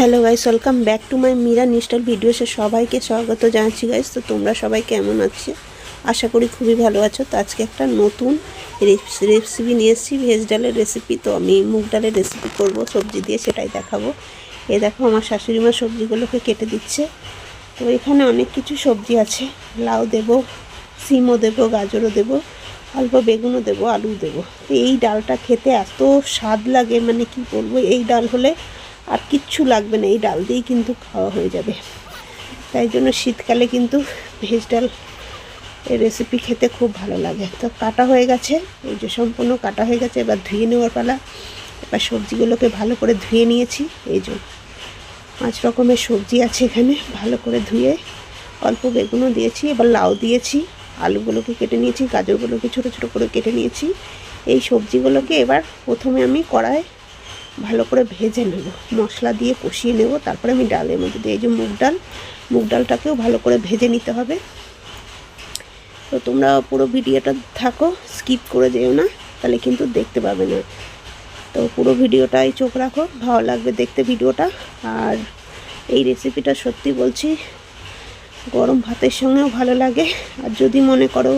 Hello guys welcome back to my Mira নিস্টার ভিডিওসে সবাইকে স্বাগত জানাচ্ছি গাইস। তো তোমরা সবাই কেমন আছো? আশা করি খুবই ভালো আছো। তো আজকে একটা নতুন রেসিপি নিয়ে এসেছি ভেজ ডালের রেসিপি তো আমি মুগ ডালের রেসিপি করব, সবজি দিয়ে সেটাই দেখাবো। এ দেখো, আমার শাশুড়ি মা সবজিগুলোকে কেটে দিচ্ছে। তো এখানে অনেক কিছু সবজি আছে। লাউ দেবো, সিমও দেবো, গাজরও দেবো, অল্প বেগুনও দেবো আলু দেবো। তো এই ডালটা খেতে এত স্বাদ লাগে মানে কি বলব? এই ডাল হলে আর কিচ্ছু লাগবে না, এই ডাল দিয়েই কিন্তু খাওয়া হয়ে যাবে। তাই জন্য শীতকালে কিন্তু ভেজ ডাল এই রেসিপি খেতে খুব ভালো লাগে। তো কাটা হয়ে গেছে, এই যে সম্পূর্ণ কাটা হয়ে গেছে, এবার ধুয়ে নেওয়ার পালা। এবার সবজিগুলোকে ভালো করে ধুয়ে নিয়েছি, এই যে পাঁচ রকমের সবজি আছে এখানে, ভালো করে ধুয়ে অল্প বেগুনও দিয়েছি, এবার লাউ দিয়েছি, আলুগুলোকে কেটে নিয়েছি, গাজরগুলোকে ছোটো ছোটো করে কেটে নিয়েছি। এই সবজিগুলোকে এবার প্রথমে আমি কড়ায় ভালো করে ভেজে নেব। মশলা দিয়ে কষিয়ে নেব, তারপরে আমি ডালের মধ্যে দিয়ে এই যে মুগ ডাল, মুগ ডালটাকেও ভালো করে ভেজে নিতে হবে। তো তোমরা পুরো ভিডিওটা থাকো, স্কিপ করে যেও না, তাহলে কিন্তু দেখতে পাবে না। তো পুরো ভিডিওটাই চোখ রাখো, ভালো লাগবে দেখতে ভিডিওটা। আর এই রেসিপিটা সত্যি বলছি, গরম ভাতের সঙ্গেও ভালো লাগে। আর যদি মনে করো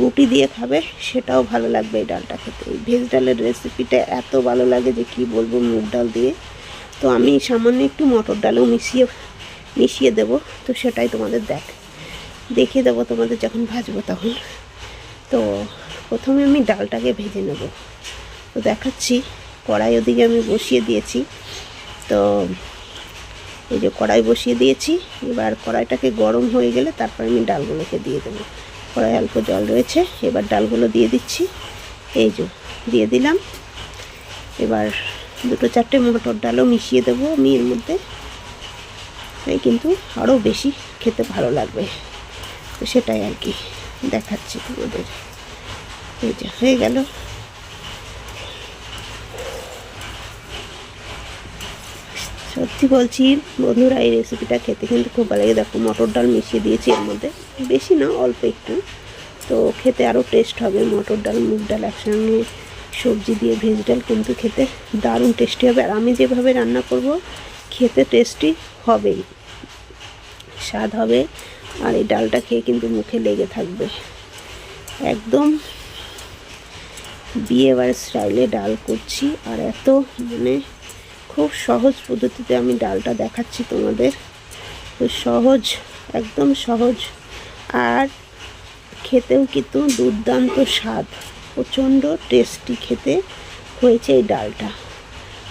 রুটি দিয়ে খাবে, সেটাও ভালো লাগবে এই ডালটা খেতে। এই ভেজ ডালের রেসিপিটা এত ভালো লাগে যে কি বলব মুগ ডাল দিয়ে। তো আমি সামান্য একটু মটর ডালও মিশিয়ে মিশিয়ে দেব, তো সেটাই তোমাদের দেখ, দেখিয়ে দেবো তোমাদের যখন ভাজবো তখন। তো প্রথমে আমি ডালটাকে ভেজে নেব। তো দেখাচ্ছি, কড়াই ওদিকে আমি বসিয়ে দিয়েছি। তো এই যে কড়াই বসিয়ে দিয়েছি, এবার কড়াইটাকে গরম হয়ে গেলে তারপর আমি ডালগুলোকে দিয়ে দেবো। কড়াই অল্প জল রয়েছে, এবার ডালগুলো দিয়ে দিচ্ছি। এই যে, দিয়ে দিলাম। এবার দুটো চারটে মোটর ডালও মিশিয়ে দেবো আমি এর মধ্যে। তাই কিন্তু আরও বেশি খেতে ভালো লাগবে। তো সেটাই আর কি দেখাচ্ছি তোমাদের। এই যে, হয়ে গেল। সত্যি বলছি, বন্ধুরা, এই রেসিপিটা খেতে কিন্তু খুব ভালো লাগে। দেখো, মটর ডাল মিশিয়ে দিয়েছি এর মধ্যে। বেশি না, অল্প একটু। তো খেতে আরও টেস্ট হবে। মটর ডাল, মুগ ডাল একসঙ্গে, সবজি দিয়ে ভেজ ডাল কিন্তু খেতে দারুণ টেস্টি হবে। আর আমি যেভাবে রান্না করব, খেতে টেস্টি হবেই। স্বাদ হবে, আর এই ডালটা খেয়ে কিন্তু মুখে লেগে থাকবে। একদম বিয়ে বাড়ির স্টাইলে ডাল করছি। আর এত মানে খুব সহজ পদ্ধতিতে আমি ডালটা দেখাচ্ছি তোমাদের। তো সহজ, একদম সহজ। আর খেতেও কিন্তু দুর্দান্ত স্বাদ। প্রচণ্ড টেস্টি খেতে হয়েছে এই ডালটা।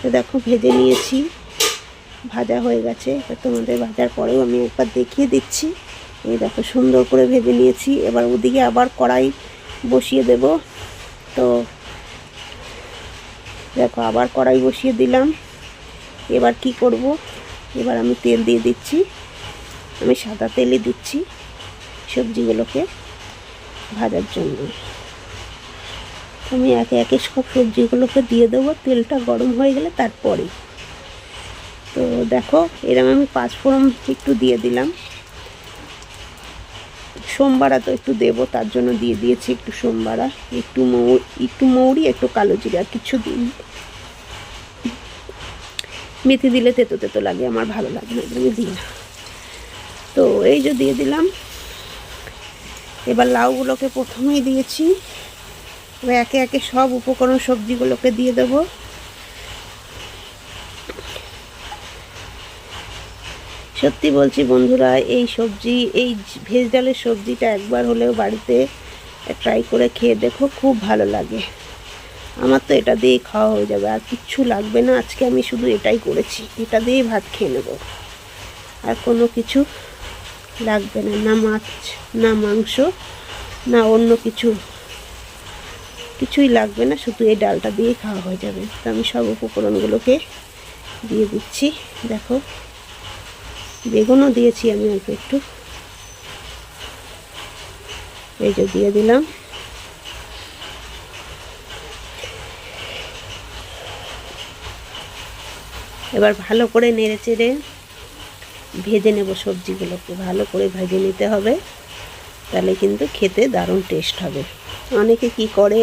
তো দেখো, ভেজে নিয়েছি। ভাজা হয়ে গেছে। তোমাদের ভাজার পরেও আমি একবার দেখিয়ে দিচ্ছি। এই দেখো, সুন্দর করে ভেজে নিয়েছি। এবার ওদিকে আবার কড়াই বসিয়ে দেব। তো দেখো, আবার কড়াই বসিয়ে দিলাম। এবার কি করব? এবার আমি তেল দিয়ে দিচ্ছি। আমি সাদা তেলই দিচ্ছি সবজিগুলোকে ভাজার জন্য। আমি একে একে সব সবজিগুলোকে দিয়ে দেবো। তেলটা গরম হয়ে গেলে তারপরে। তো দেখো, এরম আমি পাঁচফোড়ন একটু দিয়ে দিলাম। সোমবারা তো একটু দেবো, তার জন্য দিয়ে দিয়েছি একটু সোমবারা। একটু মৌ, একটু মৌরি, একটু কালো জিরা, কিছু দিন মেথি দিলে তেতো তেতো লাগে, আমার ভালো লাগে না আমি দিই না। তো এই যে দিয়ে দিলাম। এবার লাউগুলোকে প্রথমেই দিয়েছি। এবার একে একে সব উপকরণ সবজিগুলোকে দিয়ে দেবো। সত্যি বলছি বন্ধুরা, এই সবজি, এই ভেজ ডালের সবজিটা একবার হলেও বাড়িতে ট্রাই করে খেয়ে দেখো, খুব ভালো লাগে। আমার তো এটা দিয়েই খাওয়া হয়ে যাবে, আর কিচ্ছু লাগবে না। আজকে আমি শুধু এটাই করেছি, এটা দিয়েই ভাত খেয়ে নেব। আর কোনো কিছু লাগবে না না মাছ, না মাংস, না অন্য কিছু। কিছুই লাগবে না, শুধু এই ডালটা দিয়েই খাওয়া হয়ে যাবে। তো আমি সব উপকরণগুলোকে দিয়ে দিচ্ছি, দেখো। বেগুনও দিয়েছি আমি অল্প একটু। এই যে দিয়ে দিলাম। এবার ভালো করে নেড়ে চেড়ে ভেজে নেব সবজিগুলোকে। ভালো করে ভেজে নিতে হবে, তাহলে কিন্তু খেতে দারুণ টেস্ট হবে। অনেকে কি করে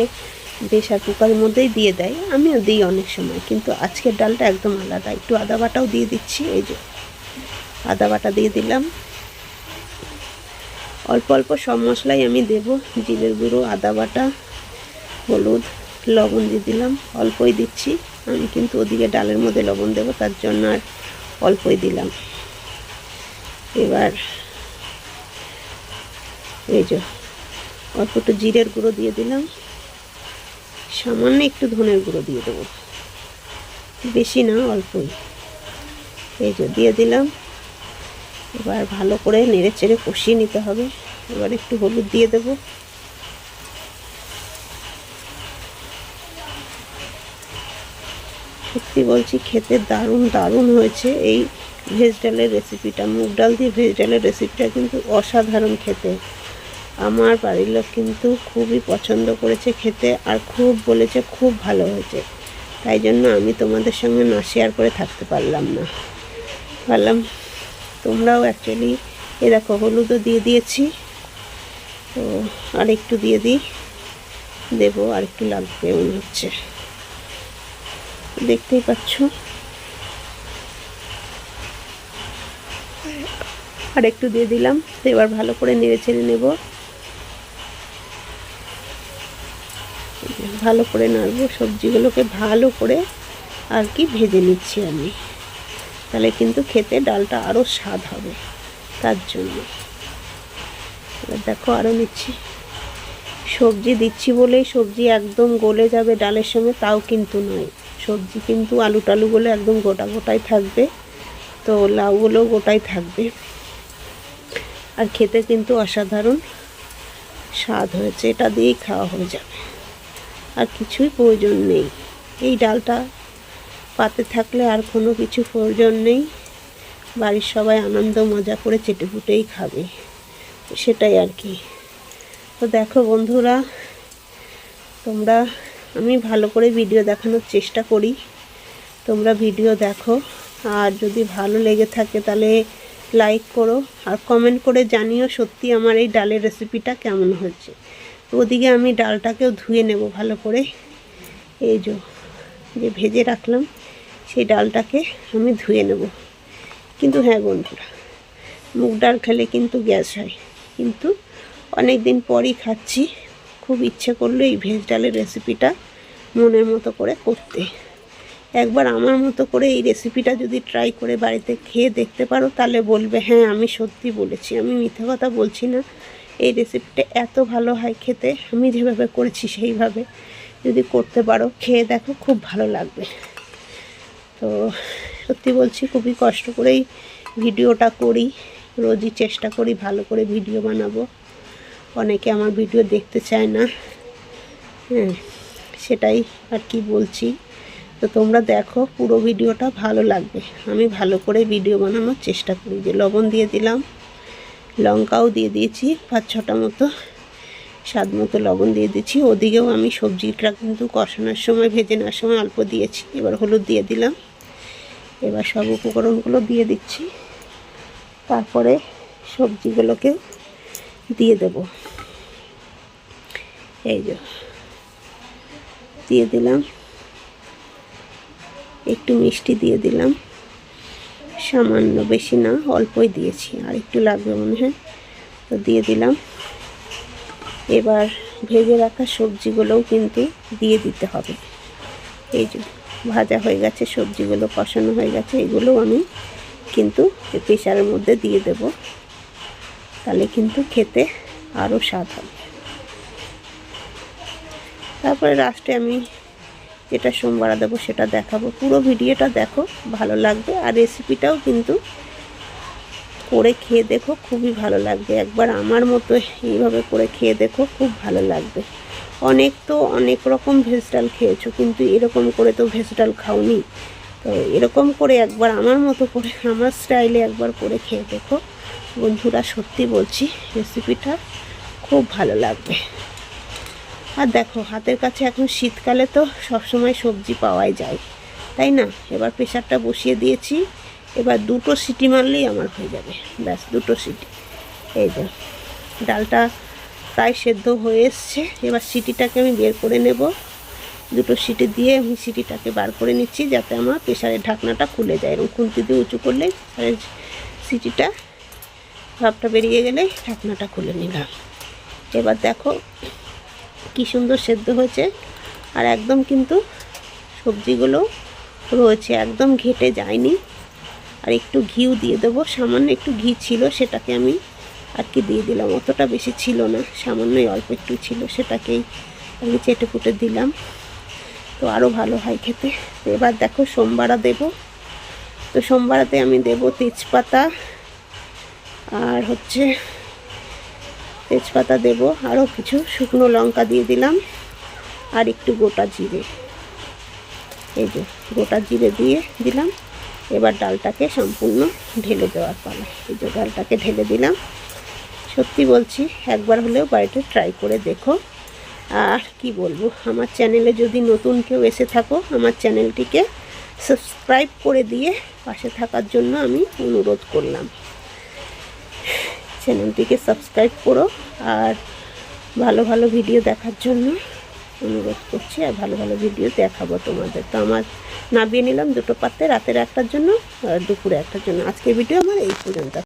প্রেশার কুকারের মধ্যেই দিয়ে দেয়, আমিও দিই অনেক সময়, কিন্তু আজকের ডালটা একদম আলাদা। একটু আদা বাটাও দিয়ে দিচ্ছি, এই যে আদা বাটা দিয়ে দিলাম। অল্প অল্প সব মশলাই আমি দেব, জিরের গুঁড়ো, আদা বাটা, হলুদ, লবণ দিয়ে দিলাম, অল্পই দিচ্ছি। আমি কিন্তু ওদিকে ডালের মধ্যে লবণ দেবো, তার জন্য আর অল্পই দিলাম। এবার এই যে অল্প একটু জিরের গুঁড়ো দিয়ে দিলাম। সামান্য একটু ধনের গুঁড়ো দিয়ে দেবো। বেশি না, অল্পই। এই যে দিয়ে দিলাম। এবার ভালো করে নেড়ে চেড়ে কষিয়ে নিতে হবে। এবার একটু হলুদ দিয়ে দেব। সত্যি বলছি, খেতে দারুণ দারুণ হয়েছে। এই ভেজ ডালের রেসিপিটা মুগ ডাল দিয়ে ভেজ ডালের রেসিপিটা কিন্তু অসাধারণ খেতে। আমার বাড়ির লোক কিন্তু খুবই পছন্দ করেছে খেতে আর খুব বলেছে খুব ভালো হয়েছে। তাই জন্য আমি তোমাদের সঙ্গে না শেয়ার করে থাকতে পারলাম না। ভাবলাম তোমরাও অ্যাকচুয়ালি এ দেখো, হলুদও দিয়ে দিয়েছি। তো আর একটু দিয়ে দিই, দেবো আর একটু লাগবে মনে হচ্ছে। দেখতেই পাচ্ছ। আর একটু দিয়ে দিলাম, এবার ভালো করে নেড়ে ছেড়ে নেব। ভালো করে নাড়বো, সবজিগুলোকে ভালো করে আর কি ভেজে নিচ্ছি আমি। তাহলে কিন্তু খেতে ডালটা আরও স্বাদ হবে, তার জন্য। এবার দেখো আরও নিচ্ছি। সবজি দিচ্ছি বলেই সবজি একদম গলে যাবে ডালের সঙ্গে, তাও কিন্তু নয়। সবজি কিন্তু আলু টালুগুলো একদম গোটা গোটাই থাকবে। তো লাউগুলো গোটাই থাকবে। আর খেতে কিন্তু অসাধারণ স্বাদ হয়েছে। এটা দিয়েই খাওয়া হয়ে যাবে। আর কিছুই প্রয়োজন নেই। এই ডালটা পাতে থাকলে আর কোনো কিছু প্রয়োজন নেই। বাড়ির সবাই আনন্দ, মজা করে চেটে ফুটেই খাবে। সেটাই আর কি। তো দেখো বন্ধুরা, তোমরা আমি ভালো করে ভিডিও দেখানোর চেষ্টা করি। তোমরা ভিডিও দেখো। আর যদি ভালো লেগে থাকে তাহলে লাইক করো। আর কমেন্ট করে জানিও সত্যি আমার এই ডালের রেসিপিটা কেমন হচ্ছে ওদিকে আমি ডালটাকেও ধুয়ে নেব ভালো করে। এই যে যে ভেজে রাখলাম, সেই ডালটাকে আমি ধুয়ে নেব। কিন্তু হ্যাঁ বন্ধুরা, মুগ ডাল খেলে কিন্তু গ্যাস হয়। কিন্তু অনেক দিন পরই খাচ্ছি। খুব ইচ্ছে করল এই ভেজ ডালের রেসিপিটা মনের মতো করে করতে। একবার আমার মতো করে এই রেসিপিটা যদি ট্রাই করে বাড়িতে খেয়ে দেখতে পারো, তাহলে বলবে হ্যাঁ আমি সত্যি বলেছি, আমি মিথ্যা কথা বলছি না। এই রেসিপিটা এত ভালো হয় খেতে, আমি যেভাবে করেছি সেইভাবে। যদি করতে পারো, খেয়ে দেখো, খুব ভালো লাগবে। তো সত্যি বলছি, খুবই কষ্ট করেই ভিডিওটা করি, রোজই চেষ্টা করি ভালো করে ভিডিও বানাবো। অনেকে আমার ভিডিও দেখতে চায় না। হ্যাঁ সেটাই আর কি বলছি। তো তোমরা দেখো, পুরো ভিডিওটা ভালো লাগবে। আমি ভালো করে ভিডিও বানানোর চেষ্টা করি। যে লবণ দিয়ে দিলাম, লঙ্কাও দিয়ে দিয়েছি, পাঁচ ছটা মতো স্বাদ মতো লবণ দিয়ে দিচ্ছি ওদিকেও আমি সবজিটা কিন্তু কষানোর সময় ভেজে নেওয়ার সময় অল্প দিয়েছি। এবার হলুদ দিয়ে দিলাম। এবার সব উপকরণগুলো দিয়ে দিচ্ছি। তারপরে সবজিগুলোকে দিয়ে দেব। এই যে, দিয়ে দিলাম। একটু মিষ্টি দিয়ে দিলাম। সামান্য বেশি না, অল্পই দিয়েছি। আর একটু লাগবে মনে হয়। তো দিয়ে দিলাম। এবার ভেজে রাখা সবজিগুলোও কিন্তু দিয়ে দিতে হবে। এই যে, ভাজা হয়ে গেছে, সবজিগুলো কষানো হয়ে গেছে। এগুলোও আমি কিন্তু প্রেশারের মধ্যে দিয়ে দেব। তাহলে কিন্তু খেতে আরও স্বাদ হবে। তারপরে লাস্টে আমি যেটা সোমবার দেবো সেটা দেখাবো। পুরো ভিডিওটা দেখো, ভালো লাগবে। আর রেসিপিটাও কিন্তু করে খেয়ে দেখো, খুবই ভালো লাগবে। একবার আমার মতো এইভাবে করে খেয়ে দেখো, খুব ভালো লাগবে। অনেক তো অনেক রকম ভেজিটাল খেয়েছো, কিন্তু এরকম করে তো ভেজিটাল খাওনি। তো এরকম করে একবার আমার মতো করে, আমার স্টাইলে একবার করে খেয়ে দেখো। বন্ধুরা, সত্যি বলছি রেসিপিটা খুব ভালো লাগবে। আর দেখো, হাতের কাছে এখন শীতকালে তো সবসময় সবজি পাওয়াই যায়। তাই না? এবার প্রেশারটা বসিয়ে দিয়েছি। এবার দুটো সিটি মারলেই আমার হয়ে যাবে। ব্যাস, দুটো সিটি। এই যে, ডালটা প্রায় সেদ্ধ হয়ে এসছে। এবার সিটিটাকে আমি বের করে নেব। দুটো সিটি দিয়ে আমি সিটিটাকে বার করে নিচ্ছি যাতে আমার প্রেশারের ঢাকনাটা খুলে যায়। এরকম খুন্তি দিয়ে উঁচু করলে সিটিটা, ভাবটা বেরিয়ে গেলে ঢাকনাটা খুলে নিলাম। এবার দেখো কি সুন্দর সেদ্ধ হয়েছে। আর একদম কিন্তু সবজিগুলো রয়েছে, একদম ঘেটে যায়নি। আর একটু ঘিও দিয়ে দেবো, সামান্য একটু ঘি ছিল সেটাকে আমি আর কি দিয়ে দিলাম, অতটা বেশি ছিল না, সামান্যই অল্প একটু ছিল সেটাকেই আমি চেটে পুটে দিলাম। তো আরও ভালো হয় খেতে। তো এবার দেখো সোমবারা দেব। তো সোমবারাতে আমি দেব তেজপাতা আর হচ্ছে তেজপাতা দেব, আরও কিছু শুকনো লঙ্কা দিয়ে দিলাম, আর একটু গোটা জিরে। এই যে, গোটা জিরে দিয়ে দিলাম। এবার ডালটাকে সম্পূর্ণ ঢেলে দেওয়ার পালা। এই যে, ডালটাকে ঢেলে দিলাম। সত্যি বলছি, একবার হলেও বাড়িতে ট্রাই করে দেখো। আর কি বলব, আমার চ্যানেলে যদি নতুন কেউ এসে থাকো, আমার চ্যানেলটিকে সাবস্ক্রাইব করে দিয়ে পাশে থাকার জন্য আমি অনুরোধ করলাম। চ্যানেলটিকে সাবস্ক্রাইব করো আর ভালো ভালো ভিডিও দেখার জন্য অনুরোধ করছি, আর ভালো ভালো ভিডিও দেখাবো তোমাদের। তো আমার নামিয়ে নিলাম দুটো পাতে রাতের একটার জন্য, আর দুপুরে একটার জন্য। আজকে ভিডিও আমার এই পর্যন্ত।